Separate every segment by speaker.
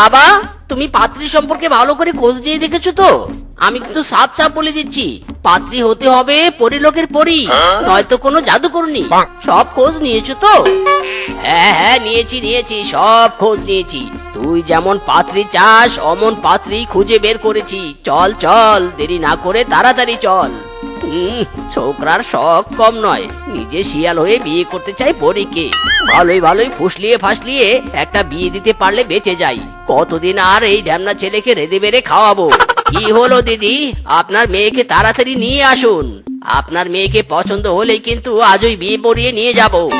Speaker 1: বাবা তুমি পাত্রী সম্পর্কে ভালো করে খোঁজ নিয়ে দেখেছ তো? আমি কিন্তু সাপ সাপ বলে দিচ্ছি পাত্রী হতে হবে পরিলোকের পরি নয়তো কোনো জাদু করনি সব খোঁজ নিয়েছো তো? হ্যাঁ হ্যাঁ নিয়েছি নিয়েছি সব খোঁজ নিয়েছি। তুই যেমন পাত্রী চাস অমন পাত্রী খুঁজে বের করেছি। চল চল দেরি না করে তাড়াতাড়ি চল। ছোকরার শখ কম নয়। নিজে শিয়াল হয়ে বিয়ে করতে চাই পরীকে ভালোই ভালোই ফুসলিয়ে ফাসলিয়ে একটা বিয়ে দিতে পারলে বেঁচে যাই। কতদিন আর এই ঢ্যামনা ছেলেকে রেঁধে বেড়ে খাওয়াবো? কি হলো দিদি? আপনার মেয়েকে তাড়াতাড়ি নিয়ে আসুন। আপনার মেয়েকে পছন্দ হলেই কিন্তু আজই বিয়ে পড়িয়ে নিয়ে যাব।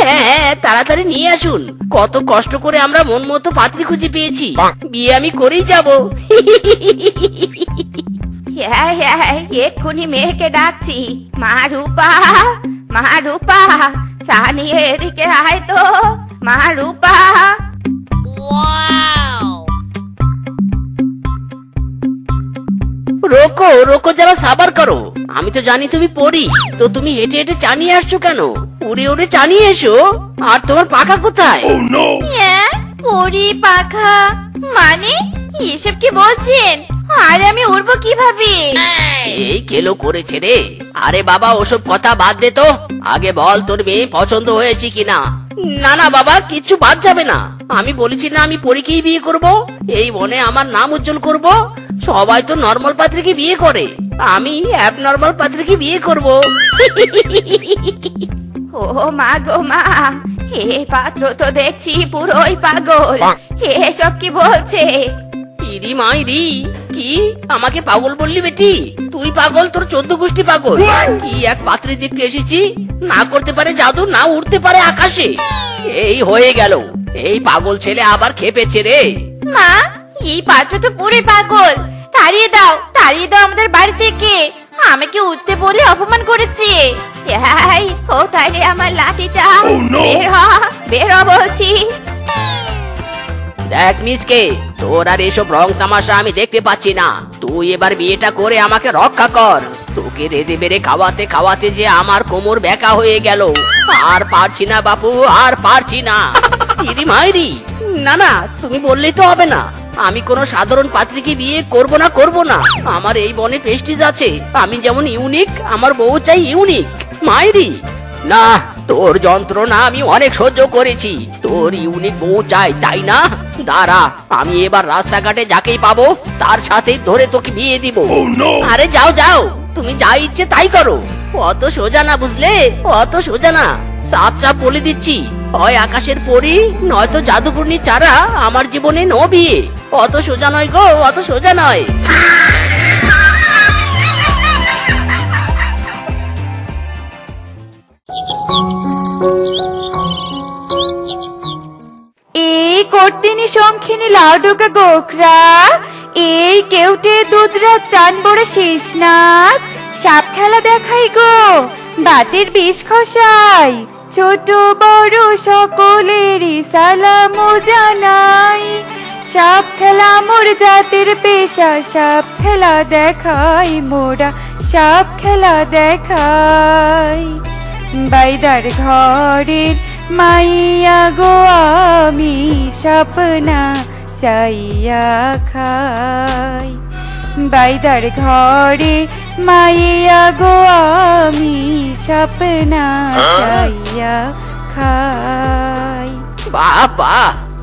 Speaker 1: হ্যাঁ হ্যাঁ তাড়াতাড়ি নিয়ে আসুন। কত কষ্ট করে আমরা মন মতো পাত্রী খুঁজে পেয়েছি। বিয়ে আমি করেই যাব।
Speaker 2: হ্যাঁ হ্যাঁ এক্ষুনি মেয়েকে ডাকছি। মা রূপা মা রূপা চা নিয়ে এদিকে আয় তো। মা রূপা।
Speaker 1: রোকো রোকো যারা সাবার করো। আমি তো জানি তুমি পড়ি। তো তুমি হেঁটে হেঁটে চানিয়ে আসছো কেন? উড়ে উড়ে চানিয়ে এসো। আর তোমার পাখা কোথায়?
Speaker 2: হ্যাঁ পরি পাখা। মানে এসব কি বলছেন? আর আমি উড়বো কীভাবে?
Speaker 1: এই কেলো করেছে রে। আরে বাবা ওসব কথা বাদ দে তো। আগে বল তোর মেয়ে পছন্দ হয়েছে কিনা? না না বাবা কিচ্ছু বাদ যাবে না। আমি বলেছি না আমি পরীকেই বিয়ে করব। এই বনে আমার নাম উজ্জ্বল করব। সবাই তো নর্মাল পাত্রীকে বিয়ে করে। আমি অ্যাব নর্মাল পাত্রীকে বিয়ে করব।
Speaker 2: ও মা গো মা এ পাত্র তো দেখছি পুরোই পাগল। এসব কি বলছে?
Speaker 1: ইরি মা ইরি কি? আমাকে পাগল বললি বেটি? তুই পাগল তোর চোদ্দ গোষ্ঠী পাগল। কি এক পাত্রী দেখতে এসেছি? না করতে পারে জাদু না উঠতে পারে আকাশে। এই হয়ে গেল। এই পাগল ছেলে আবার খেপেছে রে।
Speaker 2: মা এই পাত্র তো পুরো পাগল। তাড়িয়ে দাও তাড়িয়ে দাও আমাদের বাড়ি থেকে। আমাকে উঠতে বলে অপমান করেছে। এই কোথায় রে আমার লাঠিটা? বের হ বের হ বলছি।
Speaker 1: দেখ মিসকে তোর আর এসব রং তামাশা আমি দেখতে পাচ্ছি না। তুই এবার বিয়েটা করে আমাকে রক্ষা কর। তোকে রেঁধে বেড়ে খাওয়াতে খাওয়াতে যে আমার কোমর বেকা হয়ে গেল। আর পারছি না বাপু, আর পারছি না। ইরি মাইরি, না না, তুমি বললেই তো হবে না। আমি কোনো সাধারণ পাত্রীকে বিয়ে করব না করব না। আমার এই বনে প্রেস্টিজ আছে। আমি যেমন ইউনিক আমার বউ চাই ইউনিক মাইরি, না, তোর যন্ত্রণা আমি অনেক সহ্য করেছি। তোর ইউনিক বউ চাই, তাই না? দাঁড়া আমি এবার রাস্তাঘাটে যাকেই পাবো তার সাথে ধরে তোকে বিয়ে দিব। আরে যাও যাও তুমি যা ইচ্ছে তাই করো। অত সোজা না বুঝলে? অত সোজা না। সাপ সাপ বলে দিচ্ছি হয় আকাশের পরি নয়তো জাদুকর্ণী ছাড়া আমার জীবনে ন বিয়ে। অত সোজা নয় গো অত সোজা নয়।
Speaker 2: এই কর্তিনী শঙ্খিনী লাউডুকা গোখরা। এই কেউটে দুধরা চান বড় শেষ নাক সাপ খেলা দেখাই গো বাতের বিষ খসাই। ছোট বড় সকলেরই সালাম জানাই। সাপ খেলা মোর জাতির পেশা, সাপ খেলা দেখাই মোরা। সাপ খেলা দেখাই। বাইদার ঘরের মাইয়া গো আমি স্বপ্না চাইয়া খাই। বাইদার ঘরে মাইয়া গো আমি স্বপ্না চাইয়া খাই।
Speaker 1: বাবা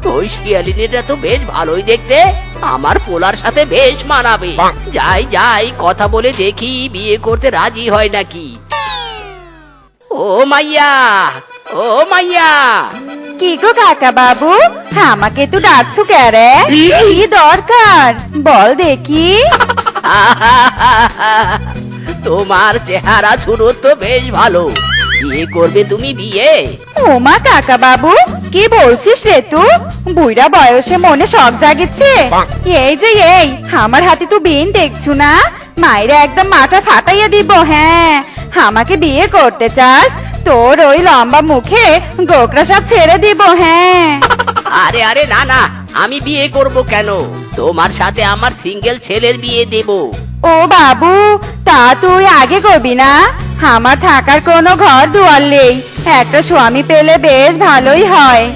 Speaker 1: ওই শিয়ালিনীটা তো বেশ ভালোই দেখতে। আমার পোলার সাথে বেশ মানাবে। যাই যাই কথা বলে দেখি বিয়ে করতে রাজি হয় নাকি। ও মাইয়া ও মাইয়া।
Speaker 2: কি গো কাকা বাবু? আমাকে তো ডাকছো ক্যারে কি দরকার? বল দেখি।
Speaker 1: তোমার চেহারা ছুরো তো বেশ ভালো। বিয়ে করবে তুমি বিয়ে?
Speaker 2: ওমা কাকা বাবু কি বলছিস রে বুইরা বয়সে মনে শখ জাগেছে। এই যে এই আমার হাতে তো বিন দেখছু না? মায়েরা একদম মাথা ফাটাইয়া দিব হ্যাঁ। আমাকে বিয়ে করতে চাস? তোর ওই লম্বা মুখে গোকরা সব ছেড়ে দিব হ্যাঁ।
Speaker 1: আরে আরে না না আমি বিয়ে করব কেন? তোমার সাথে আমার সিঙ্গেল ছেলের বিয়ে দেব।
Speaker 2: ও বাবু তা তুই আগে করবি না? আমার থাকার কোনো ঘর দুয়ার নেই। একটা স্বামী পেলে বেশ ভালোই হয়।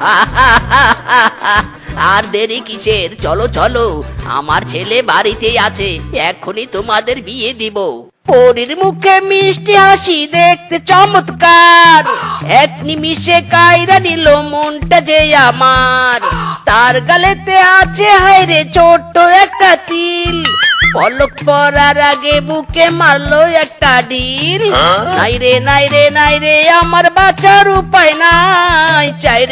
Speaker 1: আর দেরি কিসের? চলো চলো আমার ছেলে বাড়িতেই আছে এখনই তোমাদের বিয়ে দিব। পরির মুখে মিষ্টি হাসি দেখতে চমৎকার। এক নিমিষে কায়রা নিল মনটা যে আমার। তার গালেতে আছে হায়রে ছোট্ট একটা তিল। পলক পরার আগে বুকে মারলো একটা ডিল। নাই রে নাই রে নাই রে আমার বাঁচার উপায় নাই। চাই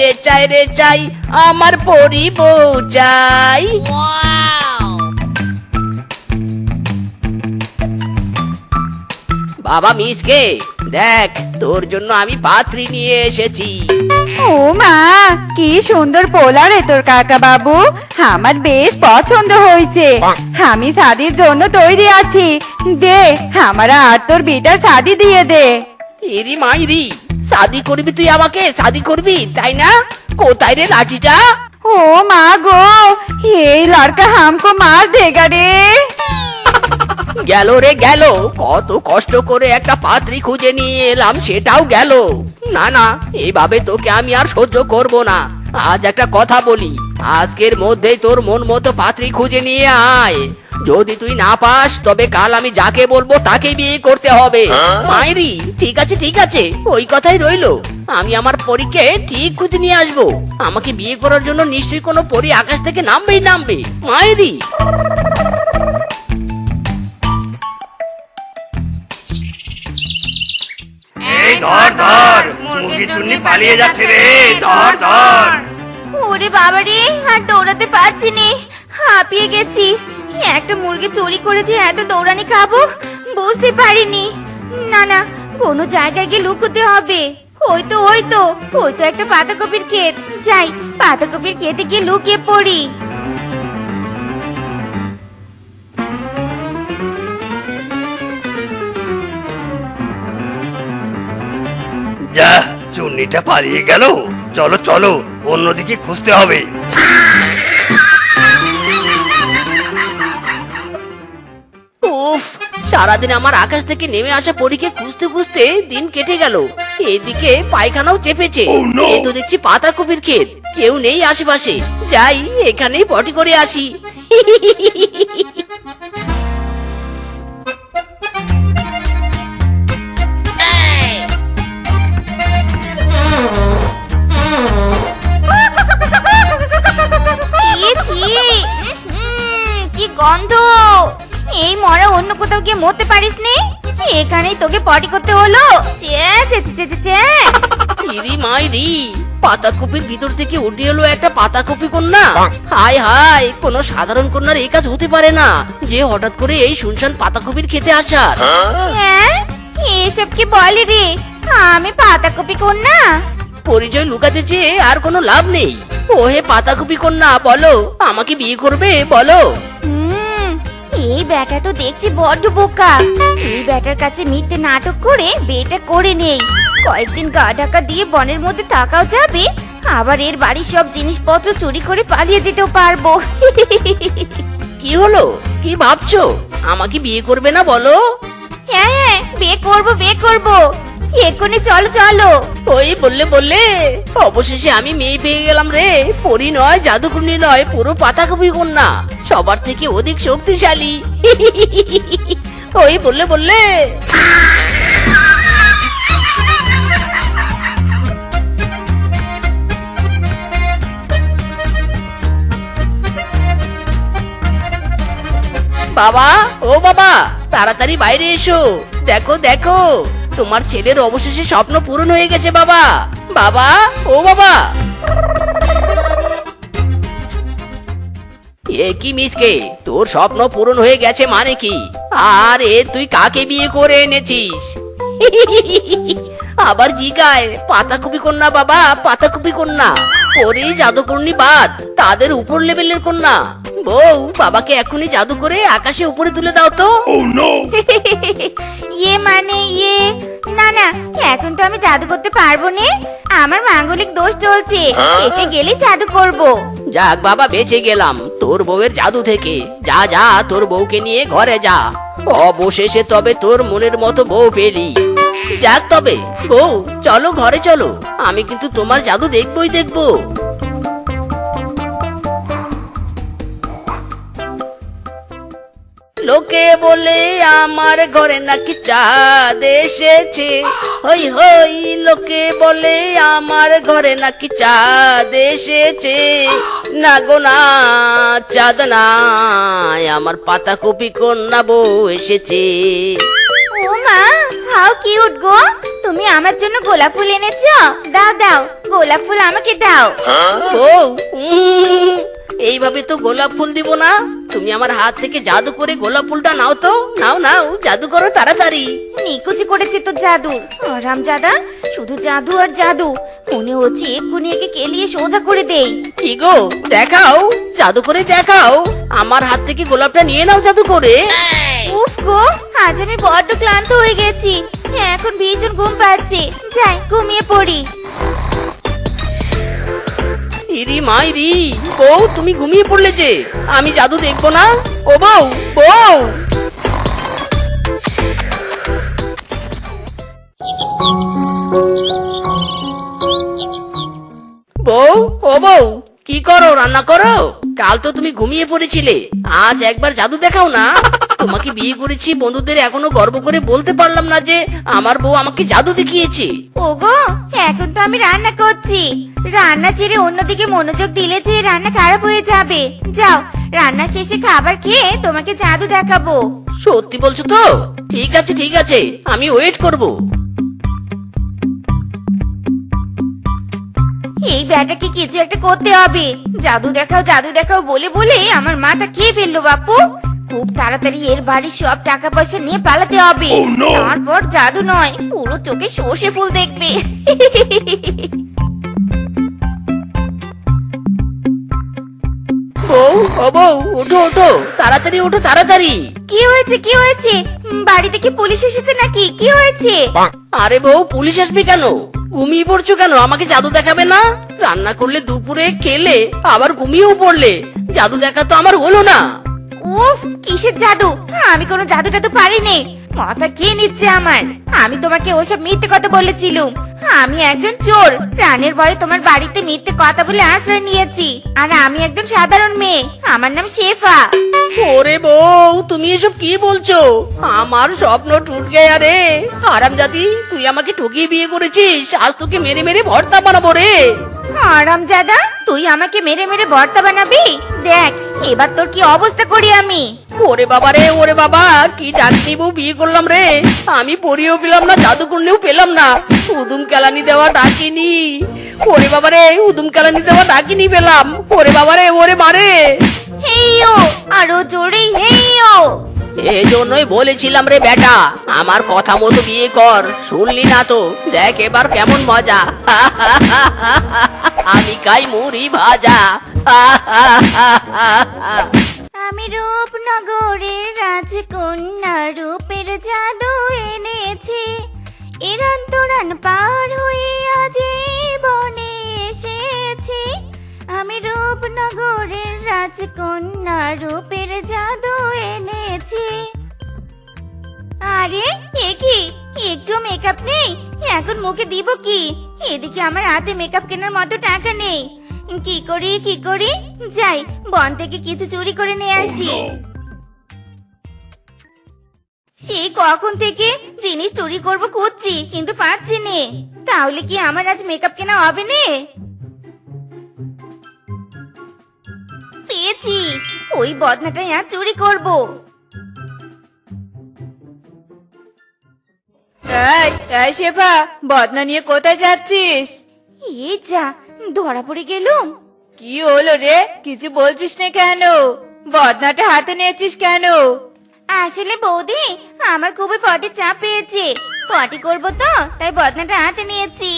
Speaker 1: রে চাই আমার পরি বউ চাই। বাবা মিসকে দেখ তোর জন্য আমি পাত্রী নিয়ে এসেছি।
Speaker 2: ও মা কি সুন্দর পোলা রে তোর কাকা বাবু। আমার বেশ পছন্দ হয়েছে। আমি শাদির জন্য তৈরি আছি। দে আমার আর তোর বিটার শাদি দিয়ে দে।
Speaker 1: এরি মাইরি শাদি করবি তুই আমাকে? শাদি করবি তাই না? কোথায় রে লাঠিটা?
Speaker 2: ও মা গো এই লড়কা হামকো মার দেগা রে।
Speaker 1: গেল রে গেল। কত কষ্ট করে একটা পাত্রী খুঁজে নিয়ে এলাম, সেটাও গেল। না না এইভাবে তোকে আমি আর সহ্য করব না। আজ একটা কথা বলি, আজকের মধ্যেই তোর মন মতো পাত্রী খুঁজে নিয়ে আয়। যদি তুই না পাস, তবে কাল আমি যাকে বলব তাকে বিয়ে করতে হবে। মায়েরি ঠিক আছে ঠিক আছে, ওই কথাই রইল। আমি আমার পরীকে ঠিক খুঁজে নিয়ে আসব। আমাকে বিয়ে করার জন্য নিশ্চয়ই কোনো পরী আকাশ থেকে নামবেই নামবে মায়েরি
Speaker 3: পালিয়ে যাচ্ছে রে
Speaker 4: ওরে আর দৌড়াতে পারছি হাঁপিয়ে গেছি। একটা মুরগি চুরি এত দৌড়ানি খাব, বুঝতে পারিনি। না না, কোনো জায়গায় গিয়ে লুকোতে হবে। ওই তো ওই তো ওই তো একটা পাতাকপির ক্ষেত। যাই, পাতাকপির ক্ষেতে গিয়ে লুকিয়ে পড়ি।
Speaker 3: যা চুন্নিটা পালিয়ে গেল। চলো চলো অন্যদিকে খুঁজতে হবে।
Speaker 1: উফ সারাদিন আমার আকাশ থেকে নেমে আসা পরীকে খুঁজতে খুঁজতে দিন কেটে গেল। এদিকে পায়খানাও চেপেছে।
Speaker 3: Oh, no!
Speaker 1: এই তো দেখছি পাতা কপির ক্ষেত। কেউ নেই আশেপাশে। যাই এখানেই পটি করে আসি।
Speaker 4: গন্ধ। এই মরা অন্য কোথাও গিয়ে মরতে পারিস নে এখানেই তোকে পটি করতে হলো। চে চে চে, চে চে চে
Speaker 1: ইরি মাইরি পাতাকপির ভিতর থেকে উঠে এলো একটা পাতাকপি কন্যা। হায় হায় কোনো সাধারণ কন্যার এই কাজ হতে পারে না। যে হঠাৎ করে এই শুনশান পাতাকপির খেতে আসার।
Speaker 4: হ্যাঁ? এসব কি বলে রে? আমি পাতাকপি কন্যা।
Speaker 1: পরিচয় লুকাতে চেয়ে আর কোনো লাভ নেই। ওহে পাতাকপি কন্যা বলো আমাকে বিয়ে করবে বলো।
Speaker 4: এই ব্যাটা তো দেখছি বড্ড বোকা। এই ব্যাটার কাছে মিথ্যে নাটক করে বিয়েটা করে নেই। কয়েকদিন গা ঢাকা দিয়ে বনের মধ্যে থাকাও যাবে আবার এর বাড়ির সব জিনিসপত্র চুরি করে পালিয়ে যেতেও পারব।
Speaker 1: কি হলো? কি ভাবছ? আমাকে বিয়ে করবে না বলো?
Speaker 4: হ্যাঁ হ্যাঁ বিয়ে করব বিয়ে করব। এক্ষুনি চলো চলো।
Speaker 1: ওই বললে বললে। অবশেষে আমি মেয়ে পেয়ে গেলাম রে। পরি নয় জাদুকুন্নি নয় পুরো পাতা পাতাকপি কন্যা। সবার থেকে অধিক শক্তিশালী। ওই বললে বললে। বাবা, ও বাবা, তাড়াতাড়ি বাইরে এসো। দেখো দেখো, তোমার ছেলের অবশেষে স্বপ্ন পূরণ হয়ে গেছে বাবা। বাবা, ও বাবা। এ কি মিসকে? তোর স্বপ্ন পূরণ হয়ে গেছে মানে কি? আর এ তুই কাকে বিয়ে করে এনেছিস? আবার জিগায় পাতাকপি কন্যা বাবা পাতাকপি কন্যা। পরে জাদুকর্ণী বাদ তাদের উপর লেভেলের কন্যা। বউ বাবাকে এখনই জাদু করে আকাশে উপরে তুলে দাও তো।
Speaker 4: ইয়ে মানে ইয়ে? না না এখন তো আমি জাদু করতে পারব না। আমার মাঙ্গলিক দোষ চলছে। এতে গেলে জাদু করব।
Speaker 1: যাক বাবা, বেঁচে গেলাম। তোর বউয়ের জাদু থেকে। যা যা, তোর বউকে নিয়ে ঘরে যা। অবশেষে তবে তোর মনের মতো বউ পেলি। যাক তবে, বউ, চলো, ঘরে চলো। আমি কিন্তু তোমার জাদু দেখবই দেখব। লোকে বলে আমার ঘরে নাকি চাঁদ এসেছে। হই হই লোকে বলে আমার ঘরে নাকি চাঁদ এসেছে। না গো না চাঁদ নাই আমার পাতা কপি কন্যা বউ এসেছে।
Speaker 4: ও মা হাউ কিউট গো তুমি আমার জন্য গোলাপ ফুল এনেছো? দাও দাও গোলাপ ফুল আমাকে দাও।
Speaker 1: বউ উম, এইভাবে তো গোলাপ ফুল দিব না। তুমি আমার হাত থেকে জাদু করে গোলাপ ফুলটা নাও তো। নাও নাও জাদু করো তাড়াতাড়ি।
Speaker 4: নিকুচি করেছে তো জাদু। আরাম জাদা শুধু জাদু আর জাদু। মনে হচ্ছে এক্ষুনি একে কেলিয়ে সোজা করে দেই।
Speaker 1: কি গো দেখাও জাদু করে দেখাও। আমার হাত থেকে গোলাপটা নিয়ে নাও জাদু করে।
Speaker 4: উফ গো আজ আমি বড্ড ক্লান্ত হয়ে গেছি। এখন ভীষণ ঘুম পাচ্ছে। যাই ঘুমিয়ে পড়ি।
Speaker 1: ইরি মাইরি। বউ, তুমি ঘুমিয়ে পড়লে যে। আমি জাদু দেখব না। ও বউ বউ। বউ, ও বউ, কি করো? রান্না করো? কাল তো তুমি ঘুমিয়ে পড়েছিলে। আজ একবার জাদু দেখাও না। তোমাকে বিয়ে করেছি বন্ধুদের এখনও গর্ব করে বলতে পারলাম না যে আমার বউ আমাকে জাদু দেখিয়েছে।
Speaker 4: ওগো এখন তো আমি রান্না করছি। রান্না ছেড়ে অন্যদিকে মনোযোগ দিলে যে রান্না খারাপ হয়ে যাবে। যাও রান্না শেষে খাবার খেয়ে তোমাকে জাদু দেখাবো।
Speaker 1: সত্যি বলছো তো? ঠিক আছে ঠিক আছে আমি ওয়েট করব।
Speaker 4: এই ব্যাটাকে কিছু একটা করতে হবে। জাদু দেখাও জাদু দেখাও বলে বলে আমার মাথা খেয়ে ফেলল বাপু। খুব তাড়াতাড়ি এর বাড়ির সব টাকা পয়সা নিয়ে পালাতে হবে। তারপর জাদু নয় পুরো চোখে সর্ষে ফুল দেখবে।
Speaker 1: বউ ও বউ ওঠো ওঠো। তাড়াতাড়ি ওঠো তাড়াতাড়ি।
Speaker 4: কি হয়েছে কি হয়েছে? বাড়িতে কি পুলিশ এসেছে নাকি? কি হয়েছে?
Speaker 1: আরে বউ পুলিশ আসবে কেন? ঘুমিয়ে পড়ছো কেন? আমাকে জাদু দেখাবে না? রান্না করলে দুপুরে খেলে আবার ঘুমিয়েও পড়লে। জাদু দেখা তো আমার হলো না।
Speaker 4: উফ, কিসের জাদু? আমি কোনো জাদুটা তো পারিনি। মাথা নিচ্ছে আমার? আমি তোমাকে ওসব মিথ্যে কথা বলেছিলুম। আমি একজন চোর। প্রাণের ভয়ে তোমার বাড়িতে মিথ্যে কথা বলে আশ্রয় নিয়েছি। আর আমি একজন সাধারণ মেয়ে। আমার নাম শেফা।
Speaker 1: ওরে বউ, তুমি এসব কি বলছো? আমার স্বপ্ন টুট গেয়া রে আরাম জাতি তুই আমাকে ঠকিয়ে বিয়ে করেছিস। আজ তোকে মেরে মেরে ভর্তা বানাবো রে।
Speaker 4: আরাম জাদা তুই আমাকে মেরে মেরে ভর্তা বানাবি? দেখ এবার তোর কি অবস্থা করি আমি?
Speaker 1: ওরে বাবা রে ওরে বাবা কি ডাকনি বউ বিয়ে করলাম রে? আমি পড়িও পেলাম না জাদু করলেও পেলাম না। উদুম কেলানি দেওয়া ডাকিনি। ওরে বাবা রে উদুম কেলানি দেওয়া ডাকিনি পেলাম। ওরে বাবা রে ওরে মারে
Speaker 4: হেইও আরও জোরে হেইও।
Speaker 1: এই জন্যই বলেছিলাম রে বেটা আমার কথা মতো বিয়ে কর শুনলি না তো? দেখ এবার কেমন মজা। আমি খাই মুড়ি ভাজা।
Speaker 4: আমি রূপনগরের রাজকন্যা রূপের জাদু এনেছি। ইরান তোরান পার হয়ে আজ বনে এসেছি। আমি রূপনগরের রাজকন্যা রূপের জাদু এনেছি। আরে, এ কি? একটু মেকআপ নেই? এখন মুখে দিব কি? এদিকে আমার হাতে মেকআপ কেনার মতো টাকা নেই। কি করি কি করি? যাই বন থেকে কিছু চুরি করে নিয়ে আসি। সেই কখন থেকে জিনিস চুরি করব খুঁজছি কিন্তু পাচ্ছি নে। তাহলে কি আমার আজ মেকআপ কেনা হবে নে? পেয়েছি। ওই বদনাটাই আজ চুরি করব।
Speaker 2: এই এই শেফা বদনা নিয়ে কোথায় যাচ্ছিস?
Speaker 4: যা ধরা পড়ে গেলুম।
Speaker 2: কি হলো রে? কিছু বলছিস না কেন? বদনাটা হাতে নিয়েছিস কেন?
Speaker 4: আসলে বৌদি আমার খুবই পটি চাপ পেয়েছে। পটি করব তো তাই বদনাটা হাতে নিয়েছি।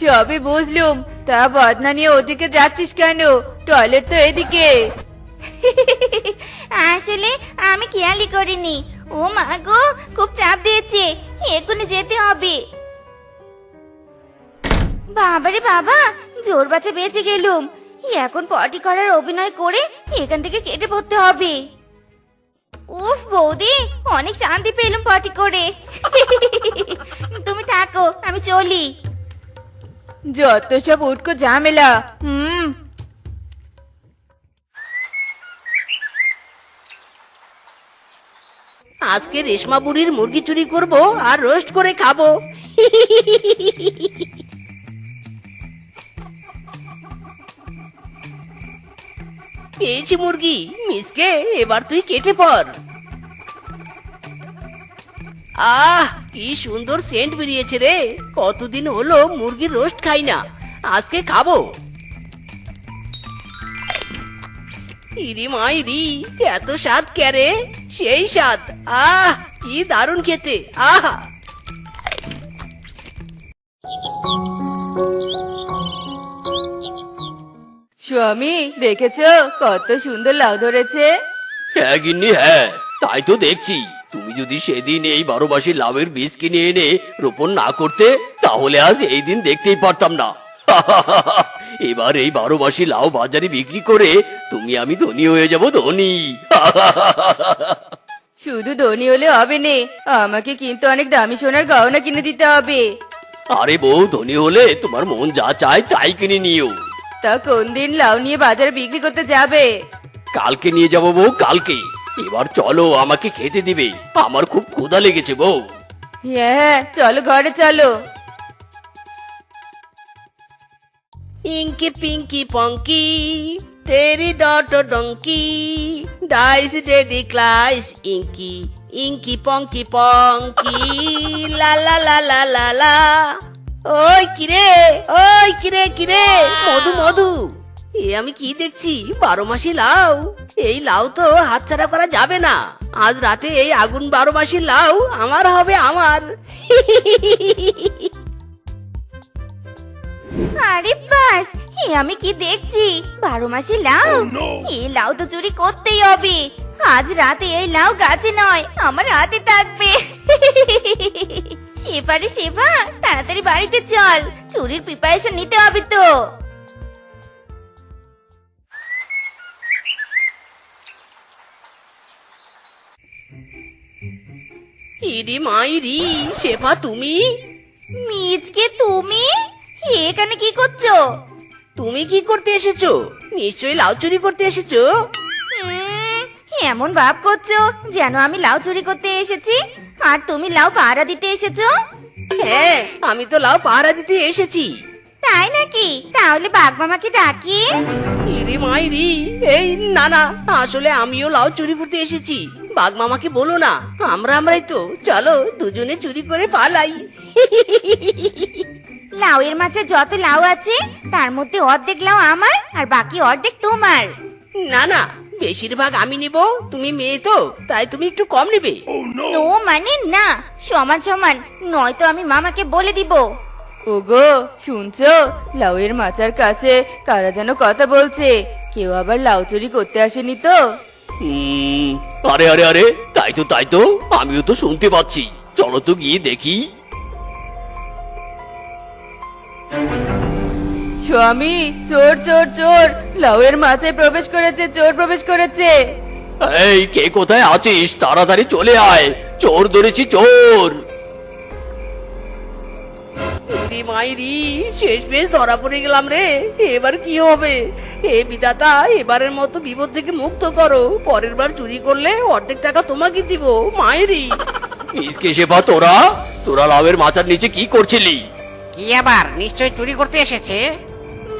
Speaker 2: সবই বুঝলুম। তা বদনা নিয়ে ওদিকে যাচ্ছিস কেন? টয়লেট তো এদিকে।
Speaker 4: আসলে আমি খেয়ালই করিনি। ও মা গো, খুব চাপ দিয়েছে। এক্ষুনি যেতে হবে। বাবারে বাবা, জোর বাচ্চা বেঁচে গেলুম। এখন পটি করার অভিনয় করে এখান থেকে কেটে পড়তে হবে। উফ বৌদি, অনেক শান্তি পেলুম পটি করে। তুমি থাকো, আমি চলি।
Speaker 2: যত সব উটকো ঝামেলা। হুম।
Speaker 1: আজকে রেশমা বুড়ির মুরগি চুরি করব আর রোস্ট করে খাব। পেয়েছি মুরগি, মিসকে, এবার তুই কেটে পর। আহ, কি সুন্দর সেন্ট বেরিয়েছে রে। কতদিন হলো মুরগির রোস্ট খাই না। আজকে খাব। ইরি মাইরি এত স্বাদ ক্যারে সেই স্বাদ। আহ কি দারুণ খেতে। আহা।
Speaker 2: স্বামী দেখেছ? কত সুন্দর লাউ ধরেছে।
Speaker 5: হ্যাঁ গিন্নি হ্যাঁ তাই তো দেখছি। তুমি যদি সেদিন এই বারো মাসি লাভের বীজ কিনে এনে রোপণ না করতে তাহলে আজ এই দিন দেখতেই পারতাম না। এবার এই বারো মাসি লাউ বাজারে বিক্রি করে তুমি আমি ধনী হয়ে যাব ধনী।
Speaker 2: শুধু ধনী হলে হবে নে। আমাকে কিন্তু অনেক দামি সোনার গহনা কিনে দিতে হবে।
Speaker 5: আরে বউ ধনী হলে তোমার মন যা চায় তাই কিনে নিও।
Speaker 2: তা কোন দিন লাউ নিয়ে বাজারে বিক্রি করতে যাবে?
Speaker 5: কালকে নিয়ে যাব বউ কালকে। এবার চলো আমাকে খেতে দিবে। আমার খুব ক্ষুধা লেগেছে বউ।
Speaker 2: হ্যাঁ, হ্যাঁ চলো ঘরে চলো।
Speaker 1: ইঙ্কি পিঙ্কি পঙ্কি তেরি dot donkey. E Dice Daddy Clash, Inky, Inky Ponky Ponky, la la la la la la. ওই কিরে ওই কিরে কিরে মধু মধু। এ আমি কি দেখছি? বারো মাসি লাউ। এই লাউ তো হাতছাড়া করা যাবে না। আজ রাতে এই আগুন বারো মাসি লাউ আমার হবে আমার।
Speaker 4: আরে এ আমি কি দেখছি? বারো মাসে লাউ? এই লাউ তো চুরি করতেই হবে। আজ রাতে এই লাউ গাছে নয় আমার হাতে থাকবে। সেপারে সেবা তাড়াতাড়ি বাড়িতে চল। চুরির প্রিপারেশন নিতে হবে তো।
Speaker 1: ইরি মাইরি শেফা তুমি?
Speaker 4: মিজকে তুমি? এখানে কি করছ?
Speaker 1: তুমি কি করতে এসেছ? নিশ্চয়ই লাউ চুরি করতে এসেছ?
Speaker 4: এমন ভাব করছ যেন আমি লাউ চুরি করতে এসেছি? আর তুমি লাউ পাহারা দিতে এসেছ?
Speaker 1: হ্যাঁ আমি তো লাউ পাহারা দিতে এসেছি।
Speaker 4: তাই নাকি? তাহলে বাঘ মামাকে ডাকি।
Speaker 1: ইরি মাইরি এই না না আসলে আমিও লাউ চুরি করতে এসেছি। বাঘ মামাকে বলো না আমরা আমরাই তো। চলো দুজনে চুরি করে পালাই।
Speaker 4: লাউয়ের মাঝে যত লাউ আছে তার মধ্যে অর্ধেক লাউ আমার আর বাকি অর্ধেক তোমার।
Speaker 1: না না বেশিরভাগ আমি নিব তুমি মেয়ে তো তাই তুমি একটু কম নেবে।
Speaker 4: নো মানে না সমান সমান নয়তো আমি মামাকে বলে দিব।
Speaker 2: ওগো শুনছো? লাউয়ের মাচার কাছে কারা যেন কথা বলছে কেউ আবার লাউ চুরি করতে আসেনি তো?
Speaker 5: আরে আরে আরে তাই তো তাই তো আমিও তো শুনতে পাচ্ছি। চলো তো গিয়ে দেখি।
Speaker 2: স্বামী চোর চোর চোর। লাউয়ের মাচায় প্রবেশ করেছে চোর প্রবেশ করেছে।
Speaker 5: এই কে কোথায় আছিস? তাড়াতাড়ি চলে আয়। চোর ধরেছি চোর।
Speaker 1: ইরি মাইরি শেষ বেশ ধরা পড়ে গেলাম রে। এবার কি হবে? হে বিধাতা এবারের মতো বিপদ থেকে মুক্ত করো। পরের বার চুরি করলে অর্ধেক টাকা তোমাকে দিব মায়েরি
Speaker 5: মিসকে শেফা তোরা? তোরা লাভের মাথার নিচে কি করছিলি?
Speaker 6: কি আবার? নিশ্চয় চুরি করতে এসেছে?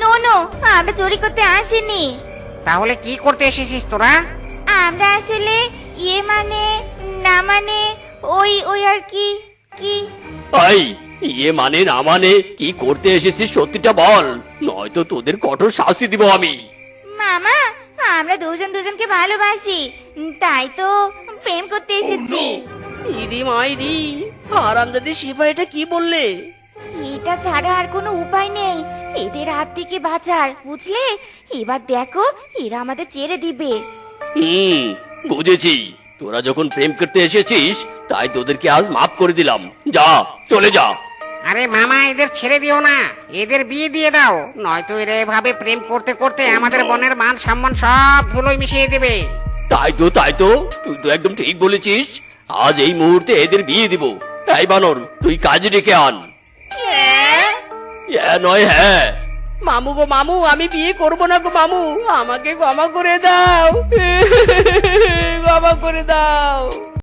Speaker 4: নো নো আমরা চুরি করতে আসিনি।
Speaker 6: তাহলে কি করতে এসেছিস তোরা?
Speaker 4: আমরা আসলে ইয়ে মানে না মানে ওই ওই আর কি কি?
Speaker 5: এই ইয়ে মানে না মানে কি করতে এসেছিস সত্যিটা বল। নয়তো তোদের কঠোর শাস্তি দিব আমি।
Speaker 4: মামা আমরা দুজন দুজনকে ভালোবাসি তাই তো প্রেম করতে এসেছি।
Speaker 1: ইরি মাইরি আরামদাদি শিফা এটা কি বললে?
Speaker 4: এটা ছাড়া আর কোনো উপায় নেই। এদের হাত থেকে বাঁচার বুঝলে? এবার দেখো এরা আমাদের ছেড়ে দিবে।
Speaker 5: হুম বুঝেছি। তোরা যখন প্রেম করতে এসেছিস তাই তোদেরকে আজ মাফ করে দিলাম। যা চলে যা।
Speaker 6: আরে মামা এদের ছেড়ে দিও না। এদের বিয়ে দিয়ে দাও। নয়তো এরা এভাবে প্রেম করতে করতে আমাদের বনের মান সম্মান সব ধুলোয় মিশিয়ে দেবে।
Speaker 5: তাই তো তাই তো। তুই তো একদম ঠিক বলেছিস। আজ এই মুহূর্তে এদের বিয়ে দিব। তাই বানর তুই কাজে ডেকে আন। হ্যাঁ নয় হ্যাঁ
Speaker 1: মামু গো, মামু, আমি বিয়ে করব না গো, মামু। আমাকে ক্ষমা করে দাও। ক্ষমা করে দাও।